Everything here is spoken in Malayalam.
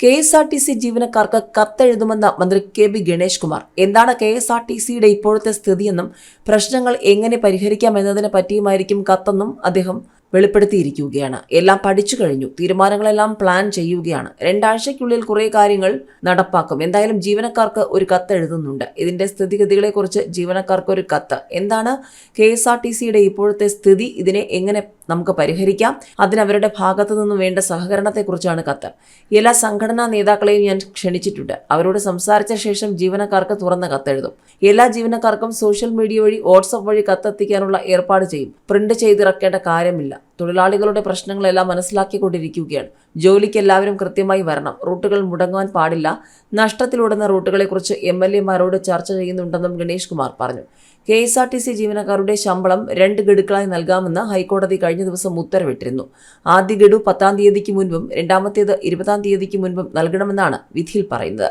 K S R T C ജീവനക്കാർക്ക് കത്തെഴുതുമെന്ന മന്ത്രി കെ ബി ഗണേഷ് കുമാർ എന്താണ് കെ എസ് ആർ ടി സിയുടെ ഇപ്പോഴത്തെ സ്ഥിതിയെന്നും പ്രശ്നങ്ങൾ എങ്ങനെ പരിഹരിക്കാം എന്നതിനെ പറ്റിയുമായിരിക്കും കത്തെന്നും അദ്ദേഹം വെളിപ്പെടുത്തിയിരിക്കുകയാണ്. എല്ലാം പഠിച്ചു കഴിഞ്ഞു. തീരുമാനങ്ങളെല്ലാം പ്ലാൻ ചെയ്യുകയാണ്. രണ്ടാഴ്ചയ്ക്കുള്ളിൽ കുറേ കാര്യങ്ങൾ നടപ്പാക്കും. എന്തായാലും ജീവനക്കാർക്ക് ഒരു കത്ത് എഴുതുന്നുണ്ട്. ഇതിന്റെ സ്ഥിതിഗതികളെക്കുറിച്ച് ജീവനക്കാർക്ക് ഒരു കത്ത്. എന്താണ് കെ എസ് ആർ ടി സിയുടെ ഇപ്പോഴത്തെ സ്ഥിതി? ഇതിനെ എങ്ങനെ നമുക്ക് പരിഹരിക്കാം? അതിനവരുടെ ഭാഗത്തു നിന്നും വേണ്ട സഹകരണത്തെക്കുറിച്ചാണ് കത്ത്. എല്ലാ സംഘടനാ നേതാക്കളെയും ഞാൻ ക്ഷണിച്ചിട്ടുണ്ട്. അവരോട് സംസാരിച്ച ശേഷം ജീവനക്കാർക്ക് തുറന്ന കത്തെഴുതും എല്ലാ ജീവനക്കാർക്കും സോഷ്യൽ മീഡിയ വഴി വാട്സപ്പ് വഴി കത്തെത്തിക്കാനുള്ള ഏർപ്പാട് ചെയ്യും. പ്രിന്റ് ചെയ്തിറക്കേണ്ട കാര്യമില്ല. തൊഴിലാളികളുടെ പ്രശ്നങ്ങളെല്ലാം മനസ്സിലാക്കിക്കൊണ്ടിരിക്കുകയാണ്. ജോലിക്ക് എല്ലാവരും കൃത്യമായി വരണം. റൂട്ടുകൾ മുടങ്ങുവാൻ പാടില്ല. നഷ്ടത്തിലൂടുന്ന റൂട്ടുകളെക്കുറിച്ച് എം എൽ എമാരോട് ചർച്ച ചെയ്യുന്നുണ്ടെന്നും ഗണേഷ് കുമാർ പറഞ്ഞു. K S R T C ജീവനക്കാരുടെ ശമ്പളം രണ്ട് ഗഡുക്കളായി നൽകാമെന്ന് ഹൈക്കോടതി കഴിഞ്ഞ ദിവസം ഉത്തരവിട്ടിരുന്നു. ആദ്യ ഗഡു പത്താം തീയതിക്ക് മുൻപും രണ്ടാമത്തേത് ഇരുപതാം തീയതിക്ക് മുൻപും നൽകണമെന്നാണ് വിധിയിൽ പറയുന്നത്.